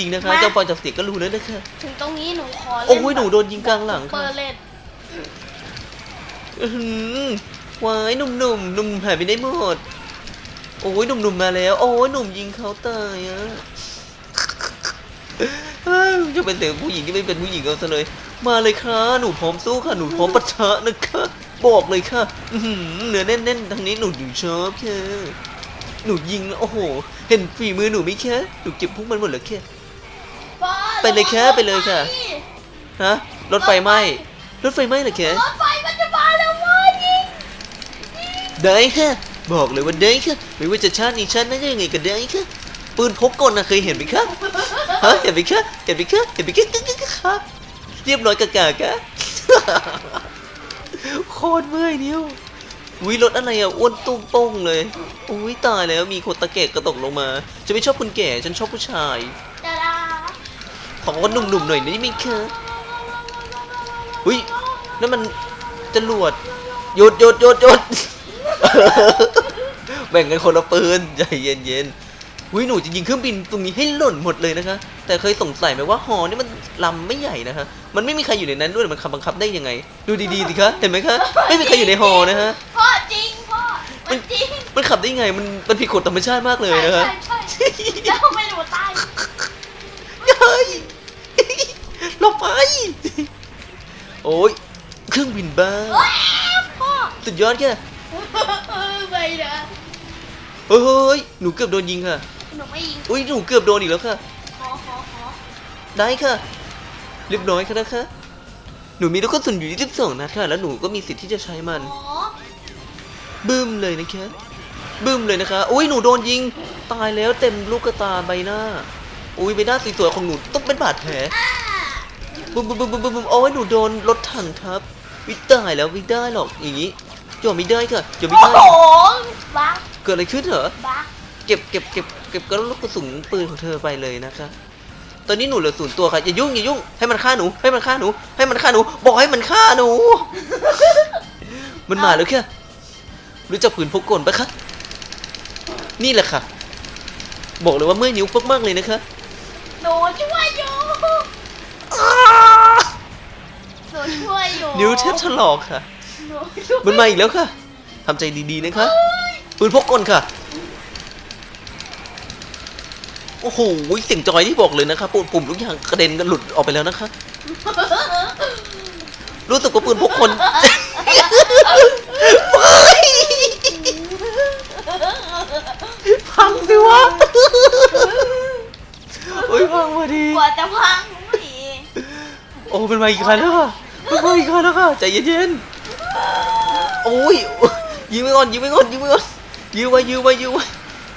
ริงๆนะคะมา เจ้าฟังจากเสียงก็รู้แล้วนะคะ ถึงตรงนี้หนูขอเล่นโอ้ยหนูโดนยิงกลางหลังเปิค่ะดเล่นอื้อหือวายหนุ่มๆหนุ่มหายไปได้หมด โอ้ยหนุ่มๆมาแล้ว โอ้ยหนุ่มยิงเขาตายอะเอ้ยจะเป็นเสียงผู้หญิงที่ไม่เป็นผู้หญิงเอาซะเลย มาเลยค่ะ หนูพร้อมสู้ค่ะ หนูพร้อมปะทะนะคะบอกเลยค่ะอื้อหือเนื้อแน่นๆทางนี้หนูหนูชอบค่ะหนูยิงแล้วโอ้โห เห็นฝีมือหนูไหมคะหนูเก็บพวกมันหมดเลยค่ะพ่อ ไปเลยแค่ไปเลยค่ะ ฮะ รถไฟไหม้ รถไฟไหม้เหรอคะรถไฟมันจะมาแล้วเว้ยยิงได้ค่ะ บอกเลยว่าได้ค่ะ ไม่ว่าจะชาตินี้ชาติหนั้นยังไงก็ได้ค่ะ ปืนพกกลนะเคยเห็นไหมคะฮะ เห็นไหมคะเห็นไหมคะเห็นไหมคะกึ๊กกึ๊กกึ๊กค่ะเรียบร้อยกะกะกะโคตรเมื่อยนิ้ววิรถอะไรอะอ้วนตุ้มโป้งเลย อุ้ยตายแล้วมีคนตะเกกกระตกลงมา จะไม่ชอบคนแก่ฉันชอบผู้ชายดาดา ขอคนหนุ่มๆหน่อยได้ไหมคะอุ้ยนั่นมันจรวดหยุดหยุดหยุดหยุดแบ่งกันคนละปืนใจเย็นๆอุ้ยหนูจะยิงเครื่องบินตรงนี้ให้หล่นหมดเลยนะคะ แต่เคยสงสัยไหมว่าหอนี่มันลำไม่ใหญ่นะคะ มันไม่มีใครอยู่ในนั้นด้วยมันขับบังคับได้ยังไง ดูดีๆสิคะเห็นไหมคะไม่มีใครอยู่ในหอนะฮะพ่อจริงพ่อมันจริงมันขับได้ยังไงมันมันผิดกฎธรรมชาติมากเลยใช่นะใช่คะ ใช่แล้วทำไมหนูตาย เฮ้ย หลบ ไป โอ้ยเครื่องบินบ้าเอ้ยพ่อสุดยอดแค่เออไม่นะเฮ้ยหนูเกือบโดนยิงค่ะหนูไม่ยิงอุ้ยหนูเกือบโดนอีกแล้วค่ะขอขอขอได้ค่ะเรียบร้อยค่ะนะคะหนูมีลูกกระสุนอยู่22นัดค่ะแล้วหนูก็มีสิทธิ์ที่จะใช้มันขอบึ้มเลยนะคะบึ้มเลยนะคะอุ้ยหนูโดนยิง ตายแล้วเต็มลูกกระตาใบหน้าอุ้ยใบหน้าสวยๆของหนูต้องเป็นบาดแผลอ่า บึ้มบึ้มบึ้มบึ้มบึ้มโอ้ยหนูโดนรถถังทับวิตายแล้วไม่ได้หรอกอย่างนี้ยอมไม่ได้ค่ะยอมไม่โอ้ได้โหบ้าเกิดอะไรขึ้นเหรอ บ้าเก็บเก็บเก็บเก็บกระลูกกระสุนปืนของเธอไปเลยนะคะ ตอนนี้หนูเหลือศูนย์ตัวค่ะอย่ายุ่งอย่ายุ่งให้มันฆ่าหนู ให้มันฆ่าหนู ให้มันฆ่าหนู บอกให้มันฆ่าหนู มันมาแล้วค่ะรู้จักปืนพกกลปะคะ นี่แหละค่ะ บอกเลยว่าเมื่อยนิ้วมากๆเลยนะคะ หนูช่วยอยู่ห นูช่วยอยู่นิ้วแทบถลอกค่ะ หนูช่วยมันมาอีกแล้วค่ะทำใจดีๆนะคะปืนพกกลค่ะ โอ้โหเสียงจอยที่บอกเลยนะคะปุ่มปุ่มทุกอย่างกระเด็นกันหลุดออกไปแล้วนะคะ รู้สึกว่าปืนพกคนพังสิวะโอ้ยพังพอดี กว่าจะพังผีโอ้เป็นมาอีกครั้งแล้วค่ะ เป็นมาอีกครั้งแล้วค่ะใจเย็นๆโอ้ยยืมไว้ก่อนยืมไว้ก่อนยืมไว้ก่อนยืมไว้ยืมไว้ยืมไว้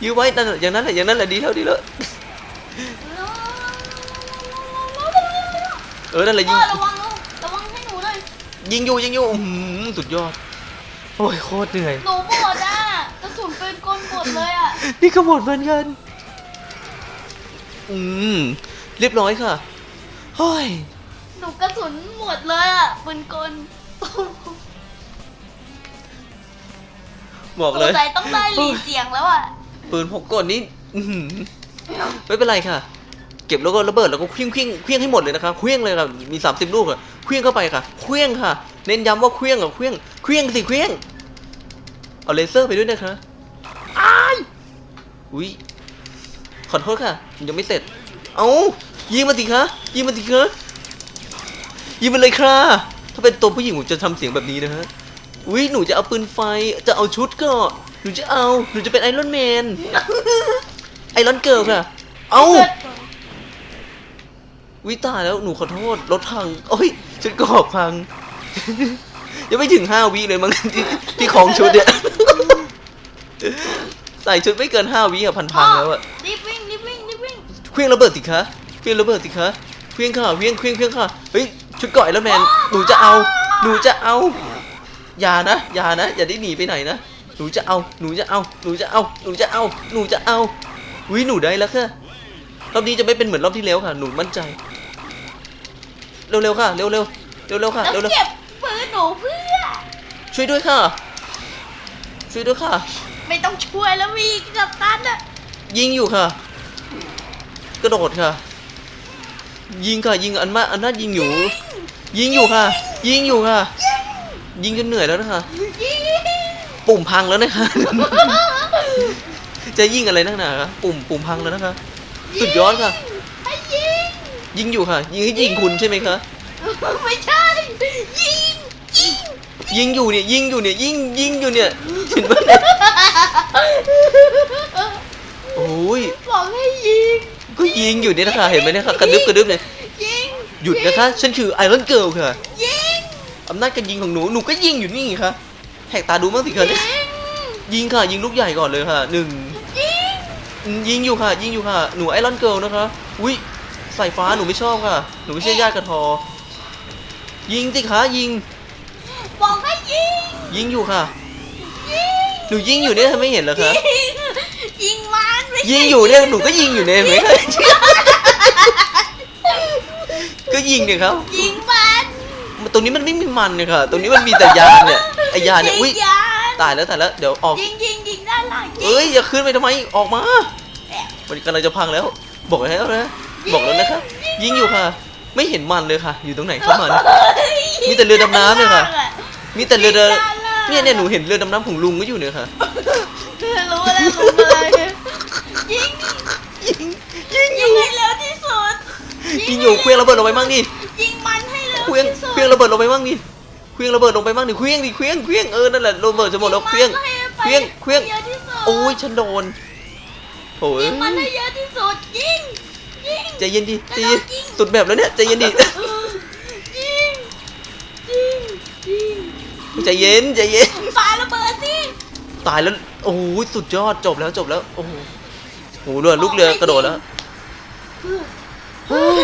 ยืมไว้นั่นอย่างนั้นแหละอย่างนั้นแหละดีแล้วดีแล้วเออนั่นแหละยิงระวังระวังให้หนูหน่อยยิงอยู่ยิงอยู่สุดยอดโอ้ยโคตรเหนื่อยหนูหมดอะกระสุนปืนกลหมดเลยอะนี่ก็หมดเหมือนกันอืมเรียบร้อยค่ะเฮ้ย นูกระสุนหมดเลยอะปืนกลบอกเลยสงสัยต้องได้หลีเสียงแล้วอะ ปืนพกกลนี่อื้อหือไม่เป็นไรค่ะ เก็บแล้วก็ระเบิดแล้วก็เคลี้ยงเคลี้ยงเคลี้ยงให้หมดเลยนะคะเคลี้ยงเลยค่ะมี30ลูกอะเคลี้ยงเข้าไปค่ะเคลี้ยงค่ะ เน้นย้ำว่าเคลี้ยงอะเคลี้ยงเคลี้ยงสิเคลี้ยงเอาเลเซอร์ไปด้วยนะคะอ้ายอุ้ยขอโทษค่ะยังไม่เสร็จ เอายิงมาสิคะยิงมาสิคะ ยิงมันเลยค่ะถ้าเป็นตัวผู้หญิงผมจะทำเสียงแบบนี้นะฮะอุ้ยหนูจะเอาปืนไฟจะเอาชุดก็หนูจะเอาหนูจะเป็นไอรอนแมนไอรอนเกิร์ลค่ะเอาวิตายแล้วหนูขอโทษรถพังโอ้ยชุดกรอบพังยังไม่ถึงห้าวิเลยมั้งที่ที่ของชุดเนี่ยใส่ชุดไม่เกินห้าวิอะพันพังแล้วอะรีบวิ่งรีบวิ่งรีบวิ่งเครื่องระเบิดสิคะเครื่องระเบิดสิคะเครื่องค่ะเครื่องเครื่องเครื่องค่ะเฮ้ย ชุดเกาะไอรอนแมนหนูจะเอา หนูจะเอาอย่านะอย่านะ อย่าได้หนีไปไหนนะหนูจะเอาหนูจะเอาหนูจะเอาหนูจะเอาหนูจะเอาวิหนูได้แล้วค่ะรอบนี้จะไม่เป็นเหมือนรอบที่แล้วค่ะ หนูมั่นใจ เร็วๆค่ะ เร็วๆเร็วๆค่ะแล้วเร็วเก็บปืนหนูเพื่อ ๆช่วยด้วยค่ะ ช่วยด้วยค่ะ ไม่ต้องช่วยแล้วมีกับตันอะยิงอยู่ค่ะ กระโดดค่ะ ยิงค่ะยิงอันมาอันน่ายิงอยู่ ยิงอยู่ค่ะ ยิงอยู่ค่ะ ยิงจนเหนื่อยแล้วนะคะยิงปุ่มพังแล้วนะคะจะยิงอะไรนักหนาคะปุ่มปุ่มพังแล้วนะคะสุดยอดค่ะให้ยิงยิงอยู่ค่ะ ยิงให้ยิงคุณใช่ไหมคะไม่ใช่ยิงยิงยิงอยู่เนี่ยยิงอยู่เนี่ยยิงยิงอยู่เนี่ยเห็นไหมเนี่ยโอ้ย บอกให้ยิง ก็ยิงอยู่เนี่ยนะคะเห็นไหมเนี่ยค่ะกระดึบกระดึบเนี่ยยิงหยุดนะคะฉันคือไอรอนเกิลค่ะยิงอำนาจการยิงของหนูหนูก็ยิงอยู่นี่ค่ะแหกตาดูบ้างสิคะเนี่ยยิงยิงค่ะ ยิงลูกใหญ่ก่อนเลยค่ะหนึ่งยิงอืมยิงอยู่ค่ะ ยิงอยู่ค่ะ หนูไอรอนเกิลนะคะอุ้ยสายฟ้าหนูไม่ชอบค่ะ หนูไม่ใช่ญาติกระทอ ยิงสิคะยิงบอกให้ยิง ยิงอยู่ค่ะยิงห นูยิงอยู่เนี่ยทำไมไม่เห็นเหรอคะยิงยิงมันไม่ใช่ยิงอยู่เนี่ยหนูก็ยิงอยู่เนี่ยเห็นไหมคะก็ยิงเนี่ยครับ ยิงมันตรงนี้มันไม่มีมันเนี่ยค่ะ ตรงนี้มันมีแต่ยานเนี่ยไอยานเนี่ยอุ้ยงยานตายแล้วตายแล้วเดี๋ยวออกยิงยิงยิงด้านหลังยิง เอ้ยอย่าขึ้นไปทำไมออกมาแอบมันกำลังจะพังแล้ว บอกแล้วนะบอกแล้วนะครับ ยิงอยู่ค่ะ ไม่เห็นมันเลยค่ะ อยู่ตรงไหนครับมัน มีแต่เรือดำน้ำเนี่ยค่ะ มีแต่เรือเดิน เนี่ยเนี่ยหนูเห็นเรือดำน้ำของลุงก็อยู่เนี่ยค่ะรู้แล้วรู้เลยยิงยิงยิงอยิงยู่ให้เร็วที่สุดยิงอยู่เคลี้ยงระเบิดลงไปมั่งดิยิงมันให้เร็วเคลี้ยงที่สุดเคลี้ยงระเบิดลงไปมั่งดิเคลี้ยงระเบิดลงไปมั่งดิเคลี้ยงดิเคลี้ยงเคลี้ยงเออนั่นแหละระเบิดจะหมดแล้วเคลี้ยงให้ไปเคลี้ยงเคลี้ยงเยอะที่สุดโอ้ยฉันโดนโอ้ยยิงมันให้เยอะที่สุดยิงยิง ใจเย็นดิใจเย็นสุดแบบแล้วเนี่ยใจเย็นดิ ใจเย็นใจเย็นปาระเบิดสิตายแล้วโอ้ยสุดยอดจบแล้วจบแล้วโอ้โหโหเรือลูกเรือกระโดดแล้วเฮ้ย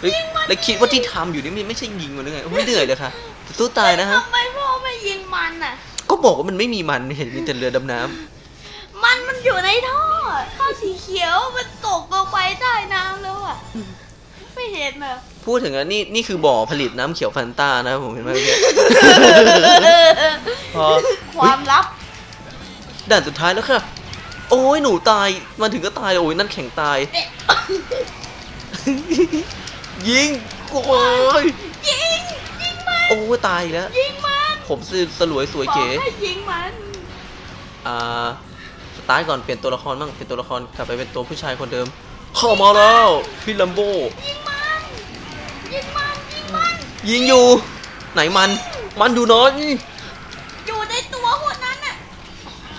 เฮ้ยแล้วคิดว่าที่ทำอยู่นี่มันไม่ใช่ยิงมันหรือไงโอ้ยเหนื่อยเลยค่ะสู้ตายนะฮะทำไมพ่อไม่ยิงมันอะ ก็บอกว่ามันไม่มีมันเห็นมีแต่เรือดำน้ำมันมันอยู่ในท่อท่อสีเขียวมันตกลงไปใต้น้ำแล้วอะไม่เห็นเหรอ พูดถึงอันนี่นี่คือบ่อผลิตน้ำเขียวฟันต้านะครับผมเห็นไหมเมื่อกี้พอความลับ ด่านสุดท้ายแล้วค่ะ โอ้ยหนูตายมาถึงก็ตายโอ้ยนั่นแข็งตายเอ๊ะยิงโอ้ยยิง ยิงมัน โอ้ยตายอีกแล้ว ยิงมันผมสสลวยสวยบอกเก๋ให้ยิงมัน อ่าสตาร์ทก่อนเปลี่ยนตัวละครบ้างเปลี่ยนตัวละครกลับไปเป็นตัวผู้ชายคนเดิม เข้ามาแล้วพี่ลัมโบ ยิงมัน ยิงมันยิงมันยิงอยู่ ไหนมัน มันอยู่น้อยอยู่ในตัวหัวนั้นอะ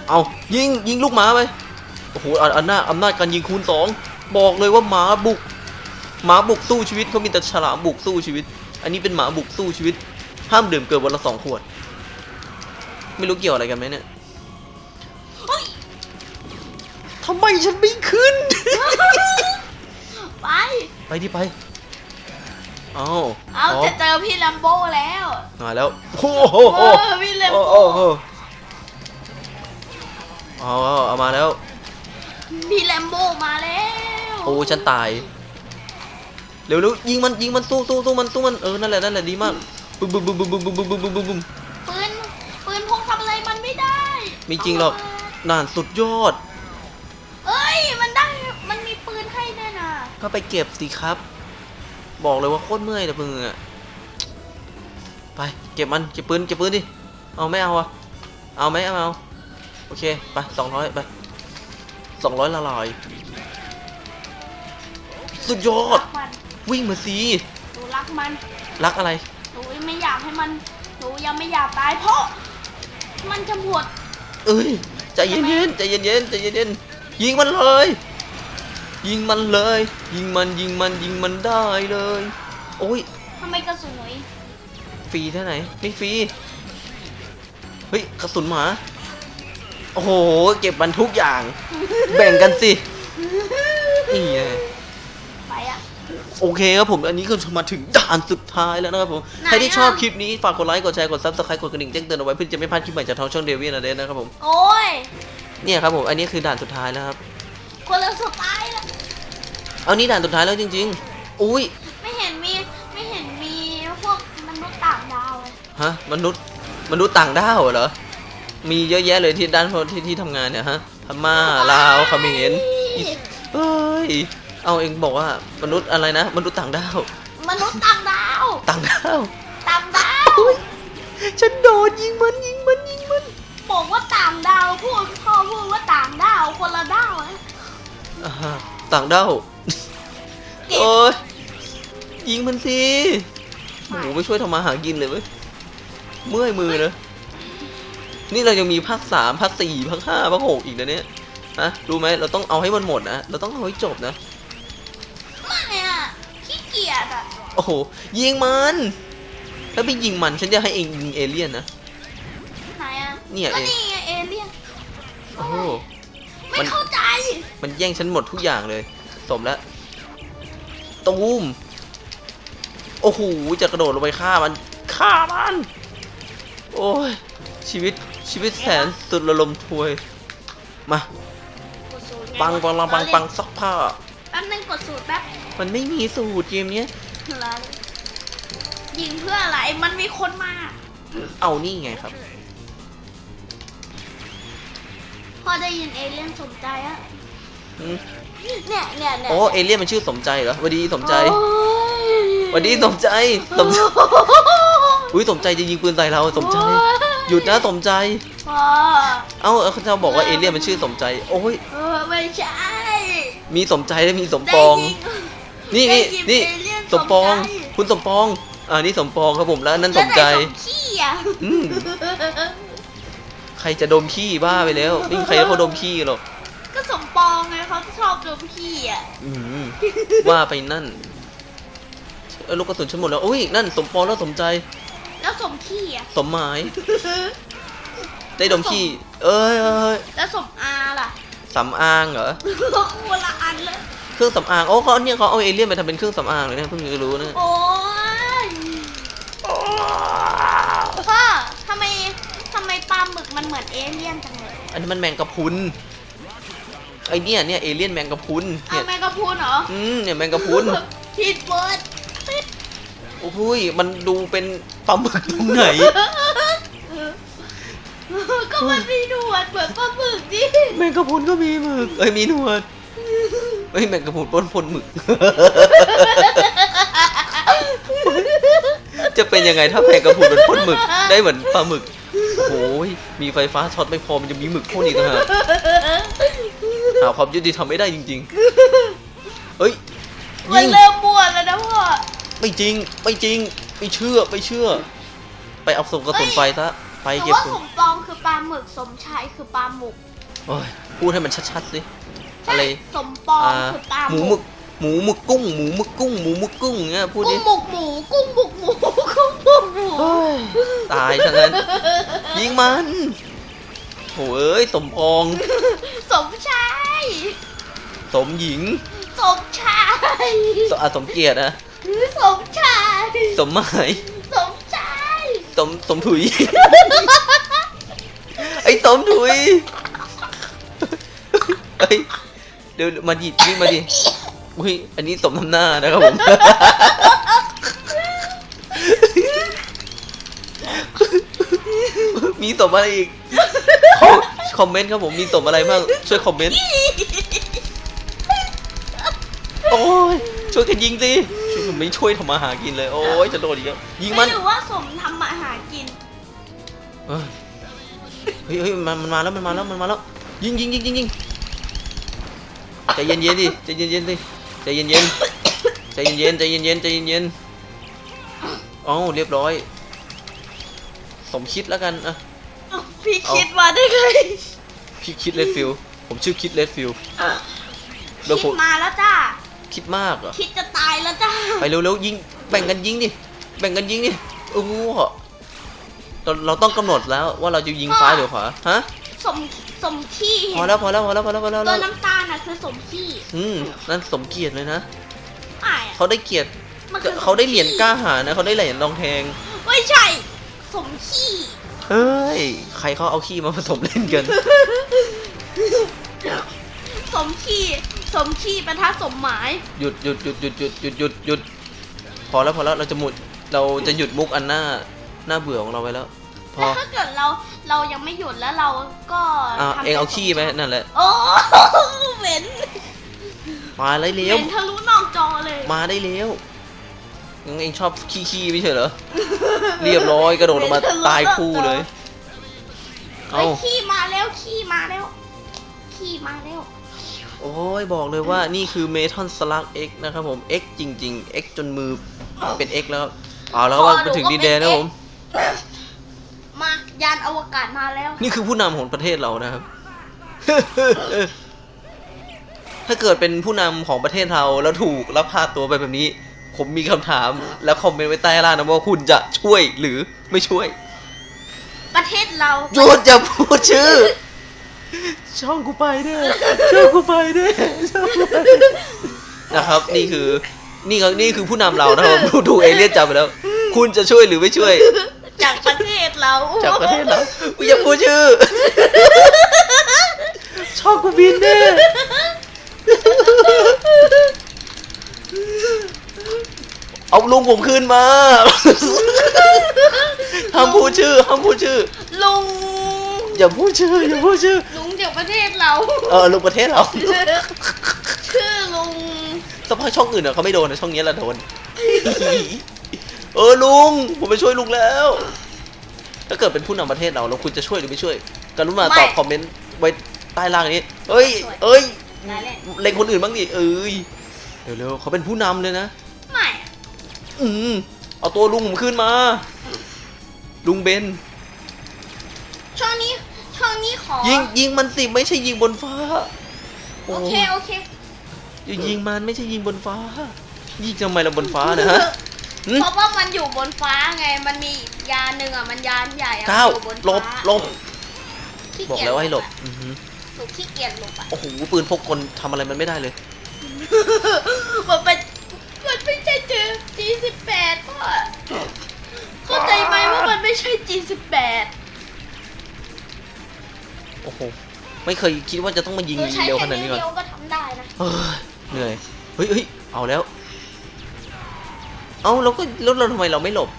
เอายิงยิงลูกหมาไปโอ้โหอันอันหน้าอำนาจการยิงคูณสองบอกเลยว่าหมาบุกหมาบุกสู้ชีวิตเขามีแต่ฉลามบุกสู้ชีวิต อันนี้เป็นหมาบุกสู้ชีวิต ห้ามดื่มเกินวันละสองขวด ไม่รู้เกี่ยวอะไรกันไหมเนี่ยเฮ้ยทำไมฉันไม่ขึ้น ไป ไปดิไป เอาเอาจะเจอพี่ลัมโบ้แล้วมาแล้วโอ้โหเออพี่ลัมโอ้โบ้โหเอาเอาเอามาแล้ว พี่ลัมโบ้มาแล้วโอ้ฉันตายเร็วเร็วยิงมันยิงมันสู้สู้สู้มันสู้มันเออนั่นแหละนั่นแหละดีมากบึ้มบึ้มบึ้มบึ้มบึ้มบึ้มบึ้มบึ้มบึ้มบึ้มปืนปืนพกทำอะไรมันไม่ได้ไม่จริงหรอกนานสุดยอด เอ้ยมันได้มันมีปืนให้ด้วยนะก็ไปเก็บสิครับ บอกเลยว่าโคตรเมื่อยนะมึงอะไปเก็บมันเก็บปืนเก็บปืนดิเอาไม่เอาอะเอาไหมเอาไม่เอาโอเคไปสองร้อยไปสองร้อยละลายสุดยอรัดกมันวิ่งมาสิหนูรักมันรักอะไร หนูไม่อยากให้มันหนูยังไม่อยากตายเพราะ มันจะหมดเอ้ยใจเย็นๆใจเย็นๆใจเย็นๆยิงมันเลย ยิงมันเลย ยิงมันยิงมันยิงมันได้เลย โอ้ยทำไมกระสุนหนูฟรีที่ไหนไม่ฟรีเฮ้ยกระสุนหมาโอ้โหเก็บมันทุกอย่าง แบ่งกันสินี่ไงไปอะ โอเคครับผมอันนี้ก็มาถึงด่านสุดท้ายแล้วนะครับผม ไหนอะ ใครที่ชอบคลิปนี้ฝากกดไลค์กดแชร์กดซับสไครต์กดกระดิ่งแจ้งเตือนเอาไว้เพื่อจะไม่พลาดคลิปใหม่จากทางช่องเดวินนะเดนนะครับผมโอ้ยเนี่ยครับผมอันนี้คือด่านสุดท้ายแล้วครับ คนละสุดท้ายละ เอานี่ด่านสุดท้ายแล้วจริง ๆ อุ้ยไม่เห็นมีไม่เห็นมีพวกมนุษย์ต่างดาวเลยฮะมนุษย์มนุษย์ต่างดาวเหรอ มีเยอะแยะเลยที่ด้านที่ที่ทำงานเนี่ยฮะพม่าลาวเขมรอิสเฮ้ยเอาเองบอกว่ามนุษย์อะไรนะ มนุษย์ต่างดาว มนุษย์ต่างดาว ต่างดาวต่างดาวฉันโดนยิงมันยิงมันยิงมันบอกว่าต่างดาวพูดพ่อพูดว่าต่างดาวคนละดาวนะอ่า ต่างดาวเก็บโอ้ยยิงมันสิโอ้โหไม่ช่วยทำมาหากินเลยเว้ยเมื่อยมือนะนี่เรายังมีภาคสามภาคสี่ภาคห้าภาคหกอีกนะเนี่ยฮะรู้ไหมเราต้องเอาให้มันหมดนะเราต้องเอาให้จบนะไม่อะขี้เกียจอะโอ้โหยิงมันถ้าไปยิงมันฉันจะให้เองยิงเอเลี่ยนนะไหนอะเนี่ยก็เองนี่ไงเอเลี่ยนโอ้โห ไม่มันเข้าใจ มันแย่งฉันหมดทุกอย่างเลย สมแล้วตูมโอ้โหจะกระโดดลงไปฆ่ามันฆ่ามัน โอ้ยชีวิตชีวิตแสนสุดระลมทวย มากดสูตรไปังปังปังปังปังซักผ้า แป๊บนึงกดสูตรแป๊บมันไม่มีสูตรเกมเนี้ยแล้วยิงเพื่ออะไร มันมีคนมา เอานี่ไงครับ พอได้ยินเอเลี่ยนสนใจอะอืมเนี่ยเนี่ยเนี่ยโอ้เอเลี่ยนมันชื่อสมใจเหรอหวันดีสมใจโอ้ยหวันดีสมใจสมใจอุ้ยสมใจจะยิงปืนใส่เราสมใจ หยุดนะสมใจ พ่อเอ้าเขาจะบอกว่าเอเลี่ยนมันชื่อสมใจ โอ้ยเออไม่ใช่ มีสมใจและมีสมได้ปองยิงนี่นี่ได้ยินี่เอเลี่ยสมปองใจ คุณสมปองอ่านี่สมปองครับผมแล้วอันนั้นสมใจ แล้วไหนสมขี้อะอืม ใครจะดมขี้บ้าไปแล้วไม่มีใครเขาดมขี้หรอกก็สมปองไงเขาชอบดมขี้อะอืมว่าไปนั่นเออลูกกระสุนฉันหมดแล้วอุ้ยนั่นสมปองแล้วสมใจ แล้วสมขี้อะสมหมายได้ดมขี้เอ้ยเอ้ยแล้วสมอาล่ะสำอางเหรอคนละอันเลย เครื่องสำอาง โอ้เขาเนี่ยเขาเอาเอเลี่ยนไปทำเป็นเครื่องสำอางเลยเนี่ยเพิ่งจะรู้นะ โอ้ยพ่อทำไมทำไมปลา หมึกมันเหมือนเอเลี่ยนจังเลยอันนี้มันแมงกะพรุนไอเนี่ยเนี่ยเอเลี่ยนแมงกะพรุนเอาเนี่ยแมงกะพรุนเหรออืมเนี่ยแมงกะพรุนผิดเบิร์ดโอ้โหยมันดูเป็นปลาหมึกตรงไหน ก็มันมีหนวดเหมือนปลาหมึกดิแมงกะพรุนก็มีหมึกเอ้ยมีหนวดเอ้ยแมงกะพรุนปนพนหมึก จะเป็นยังไงถ้าแมงกะพรุนมันพ่นหมึก ได้เหมือนปลาหมึก โอ้ยมีไฟฟ้าช็อตไม่พอมันจะมีหมึกพ่นอีกต่างหากหาความยุติธรรมไม่ได้จริงๆ เฮ้ยมันยิงเริ่มบวชแล้วนะพ่อไม่จริงไม่จริงไม่เชื่อไม่เชื่อ ไปเอาส่งกระสุนไฟซะไปหรือเก็บว่าส่สงมปองคือปลาหมึกสมชายคือปลาหมึกโอ้ยพูดให้มันชัดๆสิใช่อะไรสมปองอ่าคือปลาหหมูมึหมึกหมูหมึกกุ้ง หมูหมึกกุ้งหมูหมึกกุ้งเงี้ยพูดกุ้ดิ งหมกหมูกุ้งบุกหมูกุ้งบุกหมูโอ้ย ตายทั้งนั้น ยิงมันโถ่เอ้ย สมปอง สมชาย สมหญิง สมชายสอะสมเกียรตินะสมชาย สมหมายสมชายสมสมถุย ไอ้สมถุยเฮ้ยเดี๋ยวมาดินี่มาดิอุ้ยอันนี้สมทำหน้านะครับผม มีสมอะไรอีกคอมคอมเมนต์ครับผมมีสมอะไรบ้างช่วยคอมเมนต์ โอ้ยช่วยกันยิงสิช่วยไม่ช่วยทำมาหากินเลย โอ้ยจะโดนอีกแล้วยิงมันหรือว่าสมทำมาหากิน เฮ้ยเฮ้ยเฮ้ยมันมันมาแล้วมันมาแล้วมันมาแล้ว ยิงยิงยิงยิงยิงใจเย็นเย็นดิใจเย็นเย็นดิใจเย็นเย็นใจเย็นเย็นใจเย็นเย็นใจเย็นเย็นเอ้าเรียบร้อย สมคิดแล้วกันอะ พี่เอาคิดมาได้ไงพี่คิดเลดฟิลผมชื่อคิดเลดฟิลเดี๋ยวคิผดมมาแล้วจ้าคิดมากเหรอคิดจะตายแล้วจ้าไปเร็วๆยิงแบ่งกันยิงดิแบ่งกันยิงดิโอ้โหเราเราต้องกำหนดแล้วว่าเราจะยิงซ้ายหรือขวาฮะสมสมขี้พอแล้วพอแล้วพอแล้วพอแล้วพอแล้วตัวน้ำตาลน่ะคือสมขี้อืมนั่นสมเกียรติเลยนะอ่ายอะเขาได้เกียรติมันคือเขาได้เหรียญกล้าหาญนะเขาได้เหรียญรองแทงไม่ใช่ สมขี้ เฮ้ย ใครเขาเอาขี้มาผสมเล่นกัน สมขี้สมขี้ปะทะสมหมายหยุดหยุดหยุดหยุดหยุดหยุดหยุดหยุดพอแล้วพอแล้วเราจะหมุดเราจะหยุดมุกอันหน้าหน้าเบื่อของเราไว้แล้ว พอแล้วถ้าเกิดเราเรายังไม่หยุดแล้วเราก็อะทำเองเอาป็นขี้ไหมนั่นแหละ โอ้เหม็นมาได้เร็วเห็นทะลุนอกจอเลย มาได้เร็ว ยังเองชอบขี้ขี้ไม่ใช่เหรอ เรียบร้อยกระโดดลงมาตายคู่เลยเฮ้ยเอาขี้มาแล้วขี้มาแล้วขี้มาแล้วโอ้ยบอกเลยว่านี่คือเมทัลสลัก X นะครับผม X จริง ๆ X จนมือเป็น X แล้วเอาแล้วก็มาถึงดินแดนนะครับผม มายานอวกาศมาแล้วนี่คือผู้นำของประเทศเรานะครับ ถ้าเกิดเป็นผู้นำของประเทศเราแล้วถูกแล้วพาตัวไปแบบนี้ ผมมีคำถาม แล้วคอมเมนต์ไว้ใต้ล่างนะว่าคุณจะช่วยหรือไม่ช่วยประเทศเราหยุดอย่าพูดชื่อ ช่องกูไปเด้อช่องกูไปเด้อช่องกูไปเด้อนะครับ นี่คือ นี่ก็นี่คือผู้นำเรานะครับผมดูเอเลี่ยนจับไปแล้ว คุณจะช่วยหรือไม่ช่วย จากประเทศเราจากประเทศเราอุ๊ยอย่าพูดชื่อ ช่องกูบินเด้อ เอาลุงผมคืนมาห้ามพูดชื่อห้ามพูดชื่อ ลุง อย่าพูดชื่ออย่าพูดชื่อ ลุงจากประเทศเรา เออลุงประเทศเรา ชื่อลุงสภาพช่องอื่นอะเขาไม่โดนนะช่องนี้แหละโดน เออลุง ผมไปช่วยลุงแล้ว ถ้าเกิดเป็นผู้นำประเทศเราแล้วคุณจะช่วยหรือไม่ช่วย กรุณาตอบคอมเมนต์ไว้ใต้ล่างนี้ เอ้ย เอ้ยได้แหละเล็งคนอื่นบ้างดิ เอ้ย เร็วๆเขาเป็นผู้นำเลยนะ ไม่ อะอืมเอาตัวลุงผมขึ้นมา ลุงเบน ช่วงนี้ช่วงนี้ขอ ยิงยิงมันสิไม่ใช่ยิงบนฟ้าโอเค โอเคอย่ายิงมันไม่ใช่ยิงบนฟ้า ยิงทำไมเราบนฟ้านะฮะหืมเพราะว่ามันอยู่บนฟ้าไง มันมียานหนึ่งอะ มันยานใหญ่อะก้าวอยู่บนหลฟ้าบหลบขี้บอกเกียจแล้วให้หลบอะอือหือหนูขี้เกียจหลบอะ โอ้โหปืนพกกลทำอะไรมันไม่ได้เลย มันเป็นมันไม่ใช่ มันไม่ใช่ G18 โอ้โห ไม่เคยคิดว่าจะต้องมายิงหนูใช้เร็วแค่ขนาดนิ้นี้วก่อนเดียวก็ทำได้นะเฮ้ยเหนื่อย เฮ้ยเฮ้ยเอาแล้ว เอาแล้วก็แล้วเราทำไมเราไม่หลบ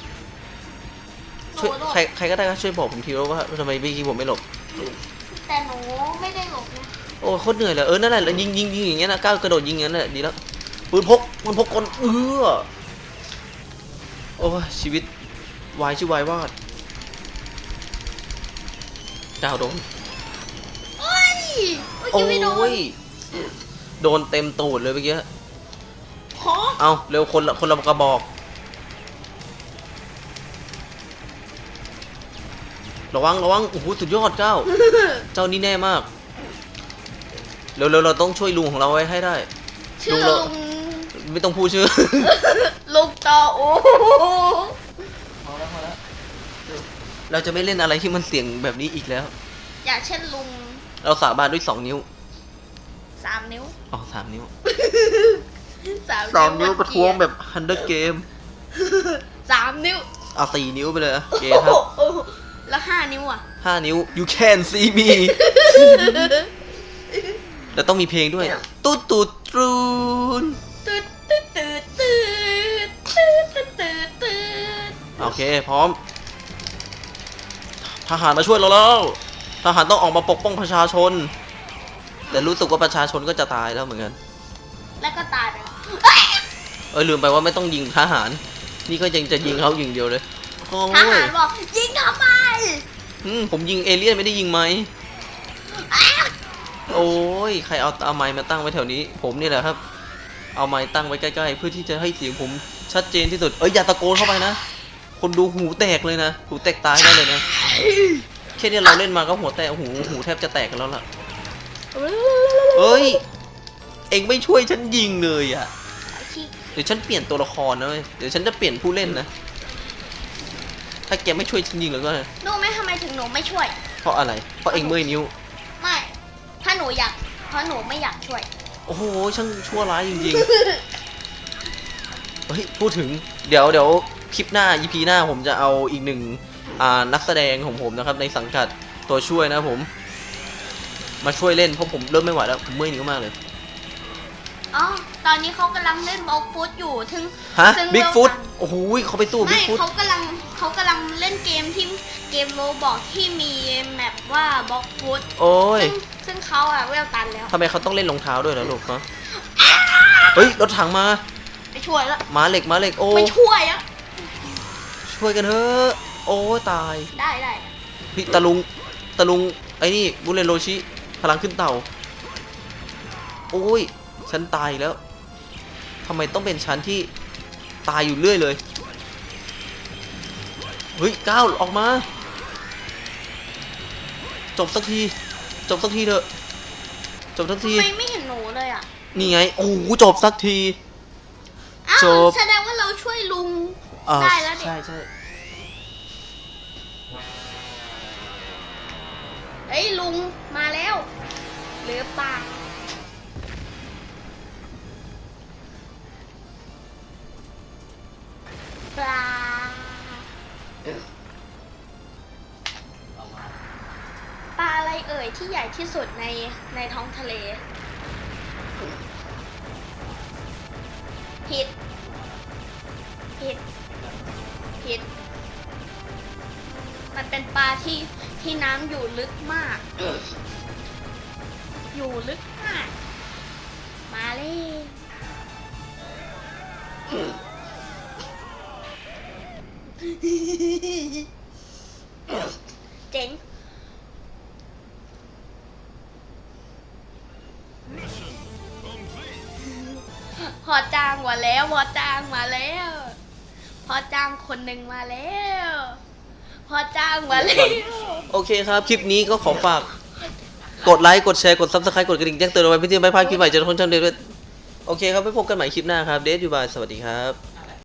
หช่วยนูหลบ ใครใครก็ได้ก็ช่วยบอกผมทีว่าทำไมเมื่อกี้ผมไม่หลบ แต่หนูไม่ได้หลบนะโอ้โคตรเหนื่อยเลยเออนั่นแหละแล้วยิงยิงยิงอย่างเงี้ยนะก้าวกระโดดยิงอย่างนั้นแหละดีแล้วปืนพกปืนพกกลเออโอ้ยชีวิตวายชื่อวายวาด ก้าวโดน โอ้ยเมื่อโอ้กี้ไม่โดนยโดนเต็มตูดเลยเมื่อกี้ ขอเอาเร็วคนละคนละกระบอก ระวังระวังโอ้โหสุดยอดเจ้า เจ้านี่แน่มาก เร็วเร็วเราต้องช่วยลุงของเราไว้ให้ได้ ชื่อลุลุงงไม่ต้องพูดชื่อ ลุงต่อโอ้ เราจะไม่เล่นอะไรที่มันเสี่ยงแบบนี้อีกแล้ว อย่างเช่นลุงเราสาบานด้วยสองนิ้วสามนิ้วอ๋อสามนิ้วสามนิ้วประท้วงแบบฮันเดอร์เกมสามนิ้วเอาสี่นิ้วไปเลยเกครับแล้วห้านิ้วอะห้านิ้ว you can see me แล้วต้องมีเพลงด้วยตุ๊ดตุ๊ดตรูนตุ๊ดตุ๊ดตุ๊ดตุ๊ดตุ๊ดตูดตูดโอเค พร้อม หารมาช่วยเราแล้วทหารต้องออกมาปกป้องประชาชน แต่รู้สึกว่าประชาชนก็จะตายแล้วเหมือนกัน แล้วก็ตายไปเออลืมไปว่าไม่ต้องยิงทหาร นี่ก็ยังจะยิงเขาอย่างเดียวเลยโอ้ทหารยบอกยิงทำไมอืมผมยิงเอเลี่ยนไม่ได้ยิงไหมโอ้ยใครเอาเอาไม้มาตั้งไว้แถวนี้ ผมนี่แหละครับ เอาไม้ตั้งไว้ใกล้ๆเพื่อที่จะให้เสียงผมชัดเจนที่สุด เอ้ยอย่าตะโกนเข้าไปนะ คนดูหูแตกเลยนะ หูแตกตายได้เลยนะ แค่เนี้เราเล่นมาก็หัวแตกหูหูแทบจะแตกกันแล้วล่ะเอ้ย เอ็งไม่ช่วยฉันยิงเลยอะขี้เดี๋ยวฉันเปลี่ยนตัวละครนะเว้ยเดี๋ยวฉันจะเปลี่ยนผู้เล่นนะ ถ้าแกไม่ช่วยฉันยิงแล้วก็รู้ไหมทำไมถึงหนูไม่ช่วย เพราะอะไร เพราะเอ็งเมื่อยนิ้ว ไม่ ถ้าหนูอยาก เพราะหนูไม่อยากช่วย โอ้โห ช่างชั่วร้ายจริงๆ เฮ้ย พูดถึง เดี๋ยวเดี๋ยวคลิปหน้า EP หน้าผมจะเอาอีกหนึ่งอ่า นักแสดงของผมนะครับในสังกัดตัวช่วยนะครับผม มาช่วยเล่นเพราะผมเริ่มไม่ไหวแล้วผมเมื่อยนิ้วมากเลยอ๋อตอนนี้เขากำลังเล่นบล็อกฟุตอยู่ถึงฮะซึ่งบิ๊กฟุตเวลกันโอ้โหเขาไปสู้ไม่บิ๊กฟุตเขากำลังเขากำลังเล่นเกมที่เกมโรบอกที่มีแมปว่าบล็อกฟุตโอ้ยซึ่งซึ่งเขาอะเวลตันแล้วทำไมเขาต้องเล่นรองเท้าด้วยล่ะลูกเนาะอ้าเฮ้ยรถถังมาไม่ช่วยละม้าเหล็กม้าเหล็กโอ้ไม่ช่วยอะช่วยกันเถอะ โอ้ตายได้ได้พี่ตะลุงตะลุงไอ้นี่บุเรนโรชิพลังขึ้นเต่า โอ้ยฉันตายอีกแล้วทำไมต้องเป็นฉันที่ตายอยู่เรื่อยเลยเฮ้ยก้าวออกมา จบสักที จบสักทีเถอะจบสักทีทำไมไม่เห็นหนูเลยอะนี่ไงโอ้โหจบสักทีอ้าวจบแสดงว่าเราช่วยลุงอ่าได้แล้วดิใช่ใช่ เฮ้ยลุงมาแล้วหรือเปล่าปลาปลาอะไรเอ่ยที่ใหญ่ที่สุดในในท้องทะเลผิดผิดผิดมันเป็นปลาที่ ที่น้ำอยู่ลึกมาก อยู่ลึกมาก มาเลยเจ๋งพอจ้างมาแล้ว พอจ้างมาแล้ว พอจ้างคนหนึ่งมาแล้ว พอจ้างมาแล้ว โอเคครับ คลิปนี้ก็ขอฝาก กดไลค์ กดแชร์ กดซับสไครต์กดกระดิ่งแจ้งเตือนเอาไว้เพื่อที่จะไม่พลาดคลิปใหม่จะได้คลิปใหม่โอเคครับไว้พบกันใหม่คลิปหน้าครับ เดทยูบายสวัสดีครับ